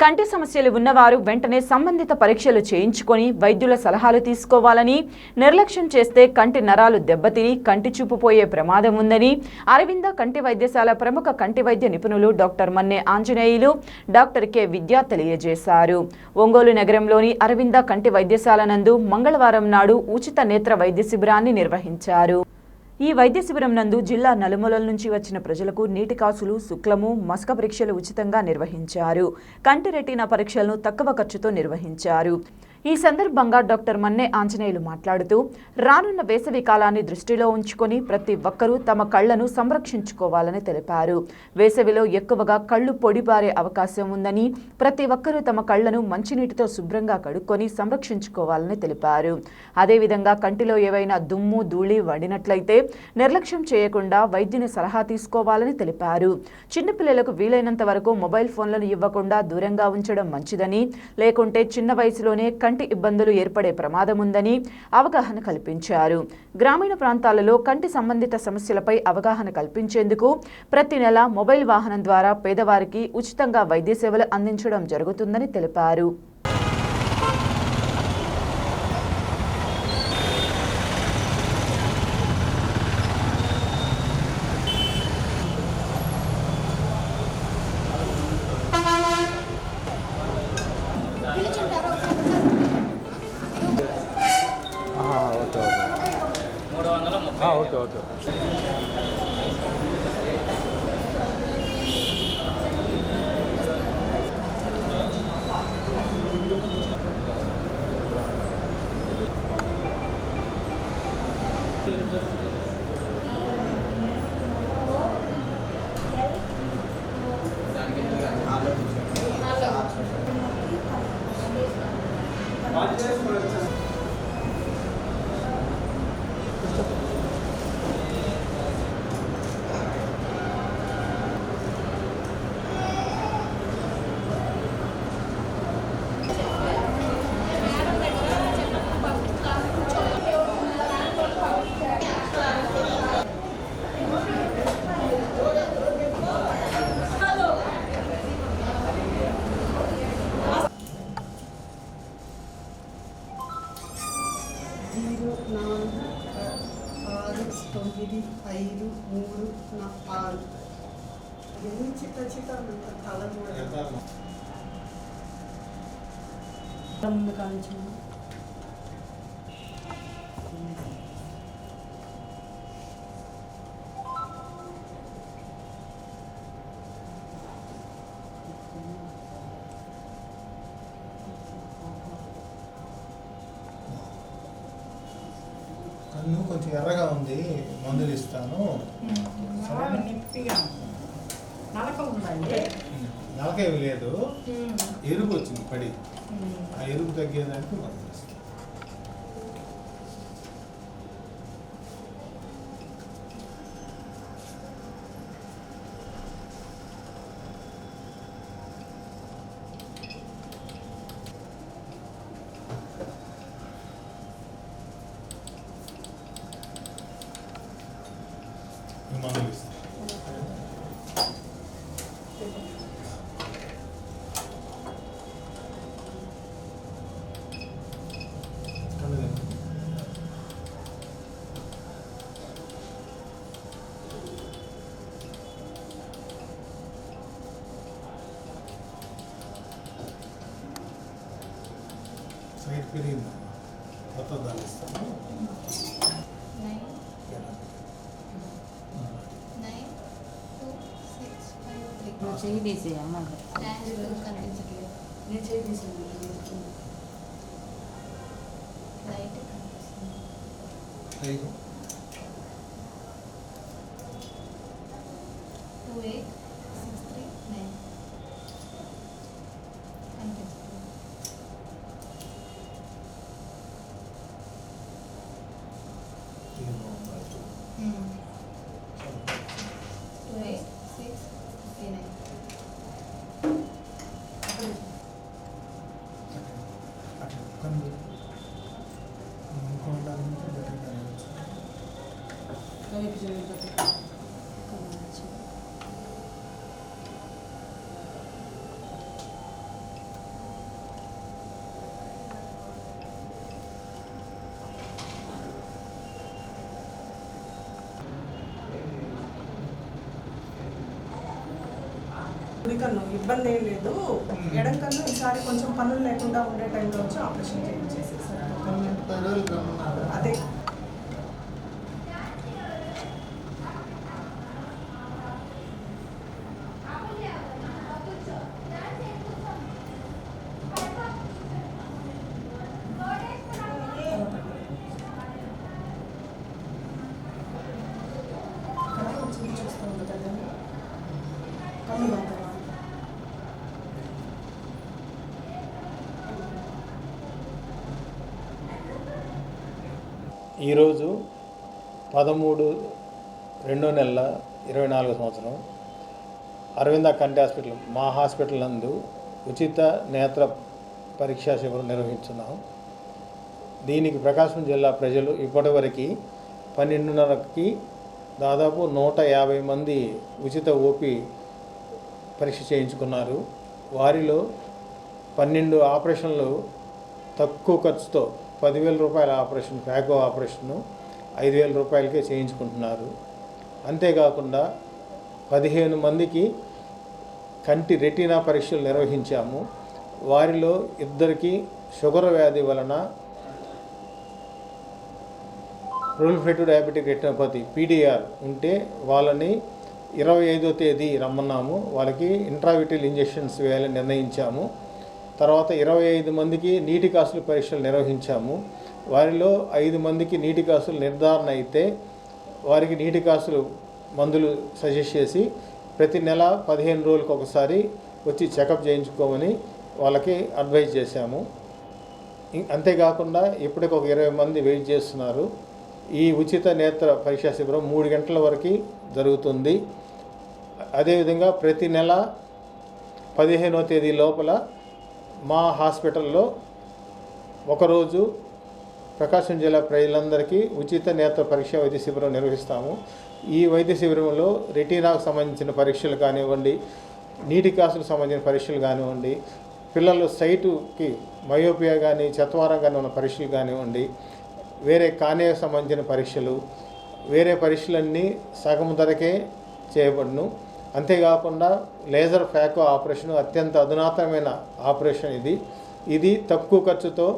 కంటి సమస్యలు ఉన్నవారు వెంటనే సంబంధిత పరీక్షలు చేయించుకొని వైద్యుల సలహాలు తీసుకోవాలని నిర్లక్ష్యం చేస్తే కంటి నరాలు దెబ్బతిని కంటి చూపు పోయే ప్రమాదం ఉందని అరవింద కంటి వైద్యశాల ప్రముఖ కంటి వైద్య నిపుణులు doctor Manne Anjaneyulu doctor K Vidya తెలియజేశారు. ఒంగోలు నగరంలోని అరవింద కంటి వైద్యశాల నందు మంగళవారం నాడు ఉచిత నేత్ర వైద్య శిబిరాన్ని నిర్వహించారు. ఈ వైద్య శిబిరం నందు జిల్లా నలుమూలల నుంచి వచ్చిన ప్రజలకు నీటి కాసులు శుక్లము మస్క పరీక్షలు ఉచితంగా నిర్వహించారు. కంటి రెటీనా పరీక్షలను తక్కువ ఖర్చుతో నిర్వహించారు. ఈ సందర్భంగా డాక్టర్ మన్నే ఆంజనేయులు మాట్లాడుతూ రానున్న వేసవి కాలాన్ని దృష్టిలో ఉంచుకొని ప్రతి ఒక్కరూ తమ కళ్ళను సంరక్షించుకోవాలని తెలిపారు. వేసవిలో ఎక్కువగా కళ్ళు పొడిబారే అవకాశం ఉందని ప్రతి ఒక్కరూ తమ కళ్ళను మంచినీటితో శుభ్రంగా కడుక్కొని సంరక్షించుకోవాలని తెలిపారు. అదేవిధంగా కంటిలో ఏవైనా దుమ్ము ధూళి వడినట్లయితే నిర్లక్ష్యం చేయకుండా వైద్యుని సలహా తీసుకోవాలని తెలిపారు. చిన్నపిల్లలకు వీలైనంత వరకు మొబైల్ ఫోన్లను ఇవ్వకుండా దూరంగా ఉంచడం మంచిదని లేకుంటే చిన్న వయసులోనే కంటి ఇబ్బందులు ఏర్పడే ప్రమాదం ఉందని అవగాహన కల్పించారు. గ్రామీణ ప్రాంతాలలో కంటి సంబంధిత సమస్యలపై అవగాహన కల్పించేందుకు ప్రతి నెల మొబైల్ వాహనం ద్వారా పేదవారికి ఉచితంగా వైద్య సేవలు అందించడం జరుగుతుందని తెలిపారు. அதனால ஆ ஓகே ஓகே ఎర్రగా ఉంది మందులు ఇస్తాను. నలక నలకేమి లేదు. ఎరుపు వచ్చింది పడి. ఆ ఎరుపు తగ్గేదానికి మందులు ఇస్తాను. ఈ మందులు ఇస్తాను కన్ను తెరువు. సైడ్ పెరిగింది కొత్త దాని ఇస్తాను నువ్వు చెయ్యి తీసి అమ్మ Dash two కనిపించట్లేదు నేను చేసేసాను లైట్ కనిపిస్తుంది పైకి two eight six three nine కన్ను ఇబ్బంది ఏం లేదు. ఎడం కన్ను ఈసారి కొంచెం పనులు లేకుండా ఉండే టైంలో వచ్చి ఆపరేషన్ చేయించేసేసారు. అదే. ఈరోజు పదమూడు రెండో నెల ఇరవై నాలుగో సంవత్సరం అరవింద కంటి హాస్పిటల్ మా హాస్పిటల్ నందు ఉచిత నేత్ర పరీక్షా శిబిరం నిర్వహిస్తున్నాం దీనికి ప్రకాశం జిల్లా ప్రజలు ఇప్పటివరకు పన్నెండున్నరకి దాదాపు నూట యాభై మంది ఉచిత ఓపీ పరీక్ష చేయించుకున్నారు. వారిలో పన్నెండు ఆపరేషన్లు తక్కువ ఖర్చుతో పదివేల రూపాయల ఆపరేషన్ ప్యాకో ఆపరేషను ఐదు వేల రూపాయలకే చేయించుకుంటున్నారు. అంతేకాకుండా పదిహేను మందికి కంటి రెటీనా పరీక్షలు నిర్వహించాము. వారిలో ఇద్దరికి షుగర్ వ్యాధి వలన ప్రొలిఫరేటివ్ డయాబెటిక్ రెటినోపతి పీడిఆర్ ఉంటే వాళ్ళని ఇరవై ఐదో తేదీ రమ్మన్నాము. వాళ్ళకి ఇంట్రావిటిల్ ఇంజెక్షన్స్ వేయాలని నిర్ణయించాము. తర్వాత ఇరవై ఐదు మందికి నీటి కాసుల పరీక్షలు నిర్వహించాము. వారిలో ఐదు మందికి నీటి కాసులు నిర్ధారణ అయితే వారికి నీటి కాసులు మందులు సజెస్ట్ చేసి ప్రతి నెల పదిహేను రోజులకు ఒకసారి వచ్చి చెకప్ చేయించుకోమని వాళ్ళకి అడ్వైజ్ చేశాము. అంతేకాకుండా ఇప్పటికి ఒక ఇరవై మంది వెయిట్ చేస్తున్నారు. ఈ ఉచిత నేత్ర పరీక్షా శిబిరం మూడు గంటల వరకు జరుగుతుంది. అదేవిధంగా ప్రతి నెల పదిహేనో తేదీ లోపల మా హాస్పిటల్లో ఒకరోజు ప్రకాశం జిల్లా ప్రజలందరికీ ఉచిత నేత్ర పరీక్ష వైద్య శిబిరం నిర్వహిస్తాము. ఈ వైద్య శిబిరంలో రెటీనాకు సంబంధించిన పరీక్షలు కానివ్వండి నీటి కాసులకు సంబంధించిన పరీక్షలు కానివ్వండి పిల్లలు సైటుకి మయోపియా కానీ చత్వారం కానీ ఉన్న పరీక్షలు కానివ్వండి వేరే కానేకు సంబంధించిన పరీక్షలు వేరే పరీక్షలన్నీ సగం ధరకే చేయబడును. అంతేకాకుండా లేజర్ ఫ్యాకో ఆపరేషన్ అత్యంత అధునాతనమైన ఆపరేషన్ ఇది. ఇది తక్కువ ఖర్చుతో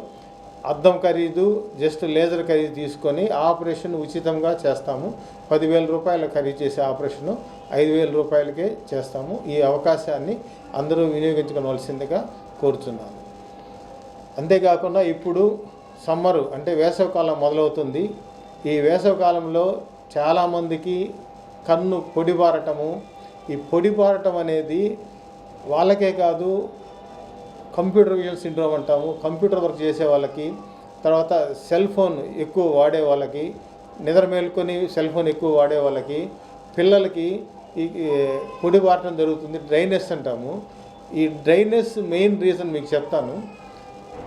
అద్దం ఖరీదు జస్ట్ లేజర్ ఖరీదు తీసుకొని ఆపరేషన్ ఉచితంగా చేస్తాము. పదివేల రూపాయలు ఖరీదు చేసే ఆపరేషను ఐదు వేల రూపాయలకే చేస్తాము. ఈ అవకాశాన్ని అందరూ వినియోగించుకోవాల్సిందిగా కోరుతున్నాను అంతేకాకుండా ఇప్పుడు సమ్మరు అంటే వేసవికాలం మొదలవుతుంది. ఈ వేసవికాలంలో చాలామందికి కన్ను పొడిబారటము ఈ పొడిబారటం అనేది వాళ్ళకే కాదు కంప్యూటర్ విజన్ సిండ్రోమ్ అంటాము. కంప్యూటర్ వర్క్ చేసే వాళ్ళకి తర్వాత సెల్ ఫోన్ ఎక్కువ వాడే వాళ్ళకి నిద్ర మేల్కొని సెల్ ఫోన్ ఎక్కువ వాడే వాళ్ళకి పిల్లలకి ఈ పొడి బారటం జరుగుతుంది డ్రైనెస్ అంటాము. ఈ డ్రైనెస్ మెయిన్ రీజన్ మీకు చెప్తాను.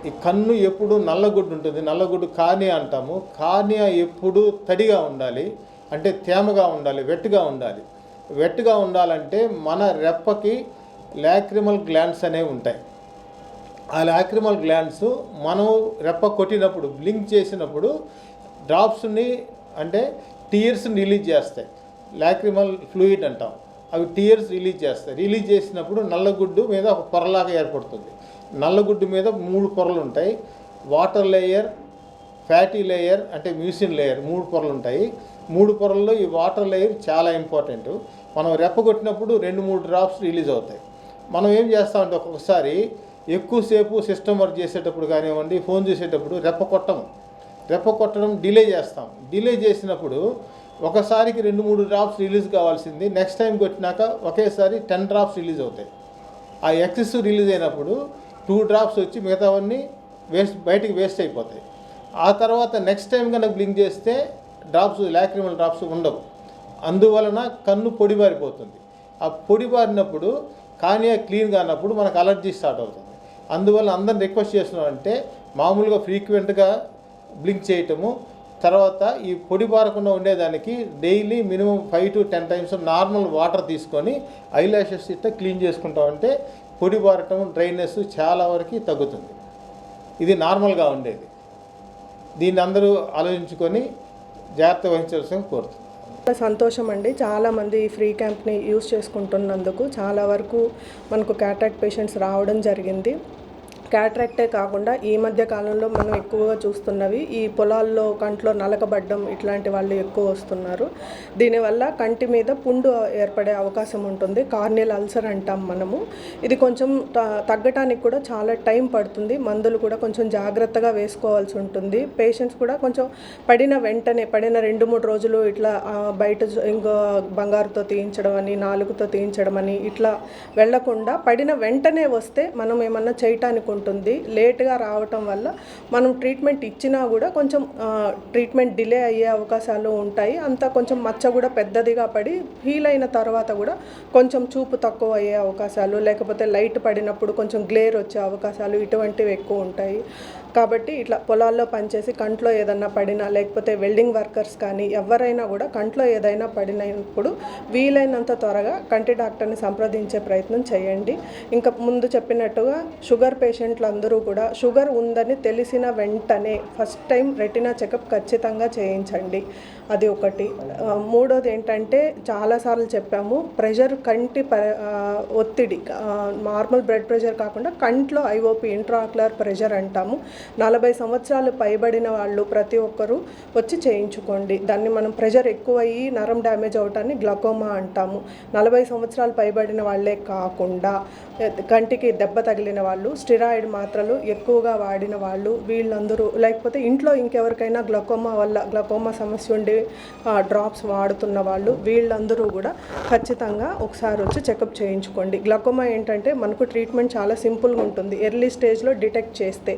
ఈ కన్ను ఎప్పుడు నల్లగుడ్డు ఉంటుంది నల్లగుడ్డు కార్నియా అంటాము. కార్నియా ఎప్పుడు తడిగా ఉండాలి అంటే తేమగా ఉండాలి వెట్టుగా ఉండాలి. వెట్టుగా ఉండాలంటే మన రెప్పకి లాక్రిమల్ గ్లాండ్స్ అనేవి ఉంటాయి. ఆ లాక్రిమల్ గ్లాండ్స్ మనం రెప్ప కొట్టినప్పుడు బ్లింక్ చేసినప్పుడు డ్రాప్స్ని అంటే టీయర్స్ని రిలీజ్ చేస్తాయి. లాక్రిమల్ ఫ్లూయిడ్ అంటాం. అవి టీయర్స్ రిలీజ్ చేస్తాయి. రిలీజ్ చేసినప్పుడు నల్లగుడ్డు మీద ఒక పొరలాగా ఏర్పడుతుంది. నల్లగుడ్డు మీద మూడు పొరలు ఉంటాయి. వాటర్ లేయర్ ఫ్యాటీ లేయర్ అంటే మ్యూసిన్ లేయర్ మూడు పొరలు ఉంటాయి. మూడు పొరల్లో ఈ వాటర్ లేయర్ చాలా ఇంపార్టెంట్. మనం రెప్ప కొట్టినప్పుడు రెండు మూడు డ్రాప్స్ రిలీజ్ అవుతాయి. మనం ఏం చేస్తామంటే ఒక్కొక్కసారి ఎక్కువసేపు సిస్టమ్ వర్క్ చేసేటప్పుడు కానివ్వండి ఫోన్ చేసేటప్పుడు రెప్ప కొట్టము. రెప్ప కొట్టడం డిలే చేస్తాం. డిలే చేసినప్పుడు ఒకసారికి రెండు మూడు డ్రాప్స్ రిలీజ్ కావాల్సింది. నెక్స్ట్ టైం కొట్టినాక ఒకేసారి టెన్ డ్రాప్స్ రిలీజ్ అవుతాయి. ఆ ఎక్సెస్ రిలీజ్ అయినప్పుడు టూ డ్రాప్స్ వచ్చి మిగతావన్నీ వేస్ట్ బయటికి వేస్ట్ అయిపోతాయి. ఆ తర్వాత నెక్స్ట్ టైం కనుక బ్లింక్ చేస్తే డ్రాప్స్ లాక్రిమల్ డ్రాప్స్ ఉండవు. అందువలన కన్ను పొడిబారిపోతుంది ఆ పొడిబారినప్పుడు కానియా క్లీన్ కానప్పుడు మనకు అలర్జీ స్టార్ట్ అవుతుంది. అందువల్ల అందరిని రిక్వెస్ట్ చేస్తున్నాం అంటే మామూలుగా ఫ్రీక్వెంట్గా బ్లింక్ చేయటము తర్వాత ఈ పొడి బారకుండా ఉండేదానికి daily minimum five to ten times normal water తీసుకొని ఐ ల్యాషెస్ ఇట్లా క్లీన్ చేసుకుంటామంటే పొడి బారటం డ్రైనెస్ చాలా వరకు తగ్గుతుంది. ఇది నార్మల్గా ఉండేది. దీన్ని అందరూ ఆలోచించుకొని జాగ్రత్త వహించాల్సిన కోరుతున్నాను సంతోషం అండి చాలామంది ఈ ఫ్రీ క్యాంప్ని యూస్ చేసుకుంటున్నందుకు. చాలా వరకు మనకు క్యాటాక్ట్ పేషెంట్స్ రావడం జరిగింది. క్యాట్రాక్టే కాకుండా ఈ మధ్య కాలంలో మనం ఎక్కువగా చూస్తున్నవి ఈ పొలాల్లో కంట్లో నలకబడ్డం ఇట్లాంటి వాళ్ళు ఎక్కువ వస్తున్నారు. దీనివల్ల కంటి మీద పుండు ఏర్పడే అవకాశం ఉంటుంది. కార్నియల్ అల్సర్ అంటాం మనము. ఇది కొంచెం త- తగ్గటానికి కూడా చాలా టైం పడుతుంది. మందులు కూడా కొంచెం జాగ్రత్తగా వేసుకోవాల్సి ఉంటుంది. పేషెంట్స్ కూడా కొంచెం పడిన వెంటనే పడిన రెండు మూడు రోజులు ఇట్లా బయట ఇంకో బంగారుతో తీయించడం అని నాలుగుతో తీయించడం అని ఇట్లా వెళ్ళకుండా పడిన వెంటనే వస్తే మనం ఏమన్నా చేయటానికి ఉంటుంది. లేట్గా రావటం వల్ల మనం ట్రీట్మెంట్ ఇచ్చినా కూడా కొంచెం ట్రీట్మెంట్ డిలే అయ్యే అవకాశాలు ఉంటాయి. అంతా కొంచెం మచ్చ కూడా పెద్దదిగా పడి హీల్ అయిన తర్వాత కూడా కొంచెం చూపు తక్కువ అయ్యే అవకాశాలు లేకపోతే లైట్ పడినప్పుడు కొంచెం గ్లేర్ వచ్చే అవకాశాలు ఇటువంటివి ఎక్కువ ఉంటాయి. కాబట్టి ఇట్లా పొలాల్లో పనిచేసి కంట్లో ఏదన్నా పడినా లేకపోతే వెల్డింగ్ వర్కర్స్ కానీ ఎవరైనా కూడా కంట్లో ఏదైనా పడినప్పుడు వీలైనంత త్వరగా కంటి డాక్టర్ని సంప్రదించే ప్రయత్నం చేయండి. ఇంకా ముందు చెప్పినట్టుగా షుగర్ పేషెంట్లు అందరూ కూడా షుగర్ ఉందని తెలిసిన వెంటనే ఫస్ట్ టైం రెటినా చెకప్ ఖచ్చితంగా చేయించండి. అది ఒకటి. మూడోది ఏంటంటే చాలాసార్లు చెప్పాము ప్రెషర్ కంటి ప ఒత్తిడి నార్మల్ బ్లడ్ ప్రెషర్ కాకుండా కంట్లో ఐఓపి ఇంట్రాక్యులర్ ప్రెషర్ అంటాము. నలభై సంవత్సరాలు పైబడిన వాళ్ళు ప్రతి ఒక్కరూ వచ్చి చేయించుకోండి. దాన్ని మనం ప్రెషర్ ఎక్కువయ్యి నరం డ్యామేజ్ అవటాన్ని గ్లకోమా అంటాము. నలభై సంవత్సరాలు పైబడిన వాళ్ళే కాకుండా కంటికి దెబ్బ తగిలిన వాళ్ళు స్టిరాయిడ్ మాత్రలు ఎక్కువగా వాడిన వాళ్ళు వీళ్ళందరూ లేకపోతే ఇంట్లో ఇంకెవరికైనా గ్లకోమా వల్ల గ్లకోమా సమస్య ఉండి డ్రాప్స్ వాడుతున్న వాళ్ళు వీళ్ళందరూ కూడా ఖచ్చితంగా ఒకసారి వచ్చి చెకప్ చేయించుకోండి. గ్లకోమా ఏంటంటే మనకు ట్రీట్మెంట్ చాలా సింపుల్గా ఉంటుంది. ఎర్లీ స్టేజ్లో డిటెక్ట్ చేస్తే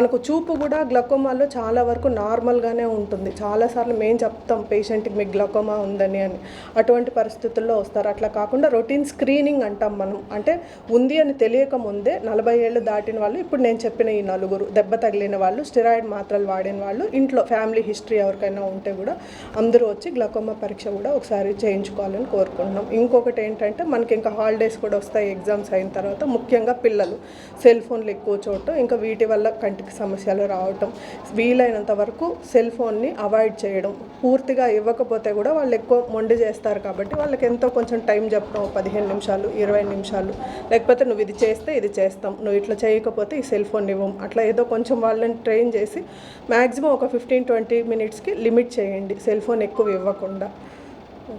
మనకు చూపు కూడా గ్లకోమాలో చాలా వరకు నార్మల్గానే ఉంటుంది. చాలాసార్లు మేము చెప్తాం పేషెంట్కి మీకు గ్లకోమా ఉందని అని. అటువంటి పరిస్థితుల్లో వస్తారు. అట్లా కాకుండా రొటీన్ స్క్రీనింగ్ అంటాం మనం. అంటే ఉంది అని తెలియక ముందే నలభై ఏళ్ళు దాటిన వాళ్ళు ఇప్పుడు నేను చెప్పిన ఈ నలుగురు దెబ్బ తగిలిన వాళ్ళు స్టిరాయిడ్ మాత్రలు వాడిన వాళ్ళు ఇంట్లో ఫ్యామిలీ హిస్టరీ ఎవరికైనా ఉంటే కూడా అందరూ వచ్చి గ్లకోమా పరీక్ష కూడా ఒకసారి చేయించుకోవాలని కోరుకుంటున్నాం. ఇంకొకటి ఏంటంటే మనకి ఇంకా హాలిడేస్ కూడా వస్తాయి ఎగ్జామ్స్ అయిన తర్వాత ముఖ్యంగా పిల్లలు. సెల్ ఫోన్లు ఎక్కువ చూడటం ఇంకా వీటి వల్ల కంటికి సమస్యలు రావటం వీలైనంత వరకు సెల్ ఫోన్ని అవాయిడ్ చేయడం పూర్తిగా ఇవ్వకపోతే కూడా వాళ్ళు ఎక్కువ మొండి చేస్తారు కాబట్టి వాళ్ళకి ఎంతో కొంచెం టైం చెప్పడం పదిహేను నిమిషాలు ఇరవై నిమిషాలు. లేకపోతే నువ్వు ఇది చేస్తే ఇది చేస్తాం నువ్వు ఇట్లా చేయకపోతే ఈ సెల్ ఫోన్ ఇవ్వం. అట్లా ఏదో కొంచెం వాళ్ళని ట్రైన్ చేసి మ్యాక్సిమం ఒక ఫిఫ్టీన్ ట్వంటీ మినిట్స్కి లిమిట్ చేయండి సెల్ ఫోన్ ఎక్కువ ఇవ్వకుండా.